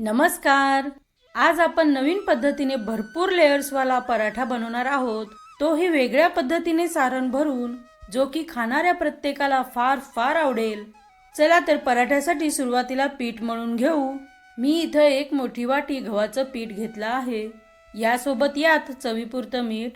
नमस्कार. आज आपण नवीन पद्धतीने भरपूर लेयर्सवाला पराठा बनवणार आहोत. तोही वेगळ्या पद्धतीने सारण भरून जो की खाणाऱ्या प्रत्येकाला फार फार आवडेल. चला तर पराठ्यासाठी सुरुवातीला पीठ मळून घेऊ. मी इथं एक मोठी वाटी गव्हाचं पीठ घेतलं आहे. यासोबत यात चवीपुरतं मीठ.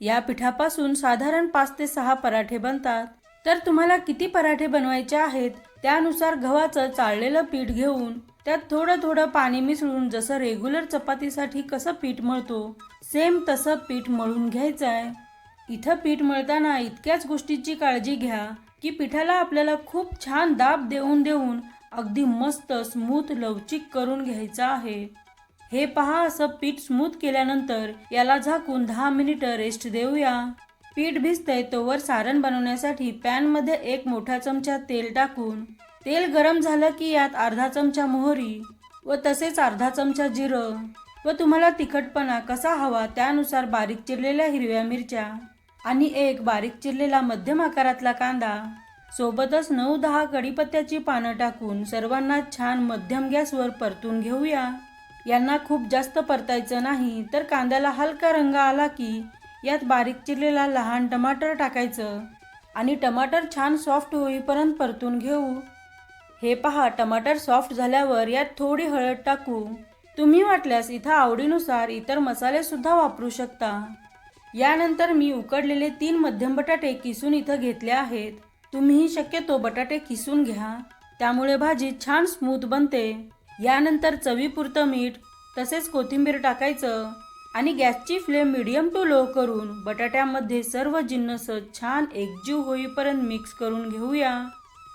या पिठापासून साधारण पाच ते सहा पराठे बनतात. तर तुम्हाला किती पराठे बनवायचे आहेत? त्यानुसार गव्हाचं चाळलेलं पीठ घेऊन त्यात थोडं थोडं पाणी मिसळून जसं रेग्युलर चपातीसाठी कसं पीठ मळतो सेम तसं पीठ मळून घ्यायचं आहे इथं पीठ मळताना इतक्याच गोष्टीची काळजी घ्या की पिठाला आपल्याला खूप छान दाब देऊन देऊन अगदी मस्त स्मूथ लवचिक करून घ्यायचं आहे. हे पहा असं पीठ स्मूथ केल्यानंतर याला झाकून दहा मिनिटं रेस्ट देऊया. पीठ भिजतंय तोवर सारण बनवण्यासाठी पॅनमध्ये एक मोठा चमचा तेल टाकून तेल गरम झालं की यात अर्धा चमचा मोहरी व तसेच अर्धा चमचा जिरं व तुम्हाला तिखटपणा कसा हवा त्यानुसार बारीक चिरलेल्या हिरव्या मिरच्या आणि एक बारीक चिरलेला मध्यम आकारातला कांदा. सोबतच नऊ दहा कढीपत्त्याची पानं टाकून सर्वांना छान मध्यम गॅसवर परतून घेऊया. यांना खूप जास्त परतायचं नाही तर कांद्याला हलका रंग आला की यात बारीक चिरलेला लहान टमाटर टाकायचं आणि टमाटर छान सॉफ्ट होईपर्यंत परतून घेऊ. हे पहा टमाटर सॉफ्ट झाल्यावर यात थोडी हळद टाकू. तुम्ही वाटल्यास इथं आवडीनुसार इतर मसालेसुद्धा वापरू शकता. यानंतर मी उकडलेले तीन मध्यम बटाटे किसून इथं घेतले आहेत. तुम्हीही शक्यतो बटाटे किसून घ्या. त्यामुळे भाजी छान स्मूथ बनते. यानंतर चवीपुरतं मीठ तसेच कोथिंबीर टाकायचं. आणि गॅसची फ्लेम मिडियम टू लो करून बटाट्यामध्ये सर्व जिन्नस छान एकजीव होईपर्यंत मिक्स करून घेऊया.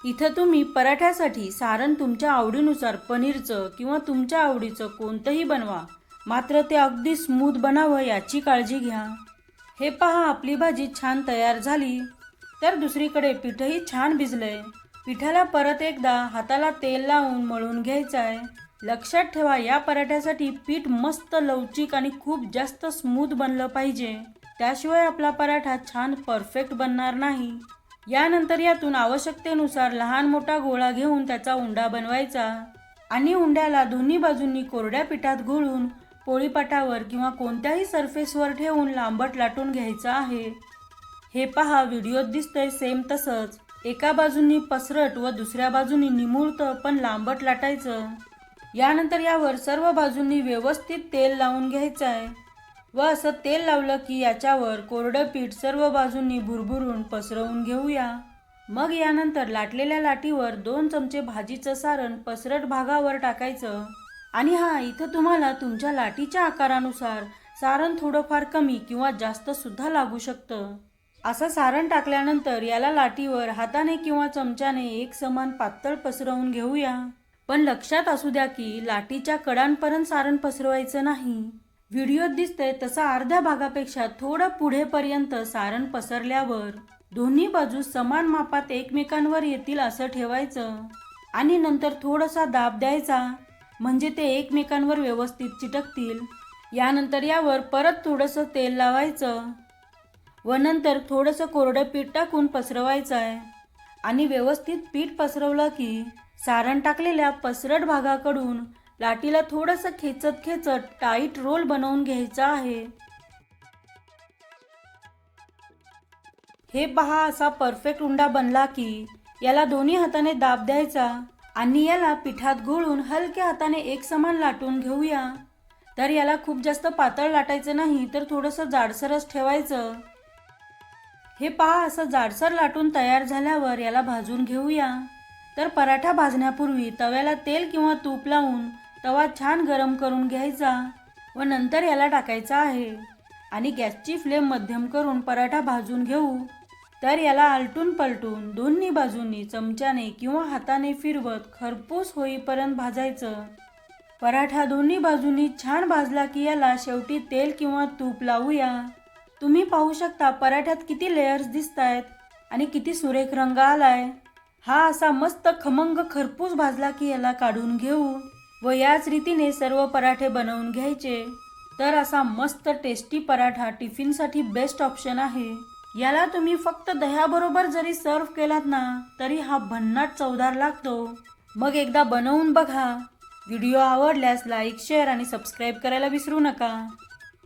इथं तुम्ही पराठ्यासाठी सारण तुमच्या आवडीनुसार पनीरचं किंवा तुमच्या आवडीचं कोणतंही बनवा. मात्र ते अगदी स्मूथ बनावं याची काळजी घ्या. हे पहा आपली भाजी छान तयार झाली. तर दुसरीकडे पीठही छान भिजलंय. पिठाला परत एकदा हाताला तेल लावून मळून घ्यायचं आहे लक्षात ठेवा या पराठ्यासाठी पीठ मस्त लवचिक आणि खूप जास्त स्मूथ बनलं पाहिजे. त्याशिवाय आपला पराठा छान परफेक्ट बनणार नाही. यानंतर यातून आवश्यकतेनुसार लहान मोठा गोळा घेऊन त्याचा उंडा बनवायचा. आणि उंड्याला दोन्ही बाजूंनी कोरड्या पिठात घोळून पोळीपाटावर किंवा कोणत्याही सरफेसवर ठेवून लांबट लाटून घ्यायचं आहे. हे पहा व्हिडिओत दिसतंय सेम तसंच. एका बाजूंनी पसरट व दुसऱ्या बाजूनी निमुळतं पण लांबट लाटायचं. यानंतर यावर सर्व बाजूंनी व्यवस्थित तेल लावून घ्यायचं आहे व असं तेल लावलं की याच्यावर कोरडं पीठ सर्व बाजूंनी भुरभुरून पसरवून घेऊया. मग यानंतर लाटलेल्या लाटीवर दोन चमचे भाजीचं सारण पसरट भागावर टाकायचं. आणि हा इथं तुम्हाला तुमच्या लाटीच्या आकारानुसार सारण थोडंफार कमी किंवा जास्त सुद्धा लागू शकतं. असं सारण टाकल्यानंतर याला लाटीवर हाताने किंवा चमच्याने एक समान पातळ पसरवून घेऊया. पण लक्षात असू द्या की लाटीच्या कडांपर्यंत सारण पसरवायचं नाही. व्हिडिओत दिसतंय तसा अर्ध्या भागापेक्षा थोडं पुढेपर्यंत सारण पसरल्यावर दोन्ही बाजू समान मापात एकमेकांवर येतील असं ठेवायचं. आणि नंतर थोडासा दाब द्यायचा म्हणजे ते एकमेकांवर व्यवस्थित चिटकतील. यानंतर यावर परत थोडंसं तेल लावायचं. व नंतर थोडंसं कोरडं पीठ टाकून पसरवायचं आहे आणि व्यवस्थित पीठ पसरवलं की सारण टाकलेल्या पसरट भागाकडून लाटीला थोडंसं खेचत खेचत टाईट रोल बनवून घ्यायचा आहे. हे पहा असा परफेक्ट उंडा बनला की याला दोन्ही हाताने दाब द्यायचा आणि याला पिठात घोळून हलक्या हाताने एक समान लाटून घेऊया. तर याला खूप जास्त पातळ लाटायचं नाही तर थोडंसं जाडसरच ठेवायचं. हे पहा असं जाडसर लाटून तयार झाल्यावर याला भाजून घेऊया. तर पराठा भाजण्यापूर्वी तव्याला तेल किंवा तूप लावून तवा छान गरम करून घ्यायचा व नंतर याला टाकायचा आहे. आणि गॅसची फ्लेम मध्यम करून पराठा भाजून घेऊ. तर याला आलटून पलटून दोन्ही बाजूंनी चमच्याने किंवा हाताने फिरवत खरपूस होईपर्यंत भाजायचं. पराठा दोन्ही बाजूंनी छान भाजला की याला शेवटी तेल किंवा तूप लावूया. तुम्ही पाहू शकता पराठ्यात किती लेयर्स दिसत आहेत आणि किती सुरेख रंग आलाय. हा असा मस्त खमंग खरपूस भाजला की याला काढून घेऊ व याच रीतीने सर्व पराठे बनवून घ्यायचे. तर असा मस्त टेस्टी पराठा टिफिनसाठी बेस्ट ऑप्शन आहे. याला तुम्ही फक्त दह्याबरोबर जरी सर्व केलात ना तरी हा भन्नाट चवदार लागतो. मग एकदा बनवून बघा. व्हिडिओ आवडल्यास लाईक शेअर आणि सबस्क्राईब करायला विसरू नका.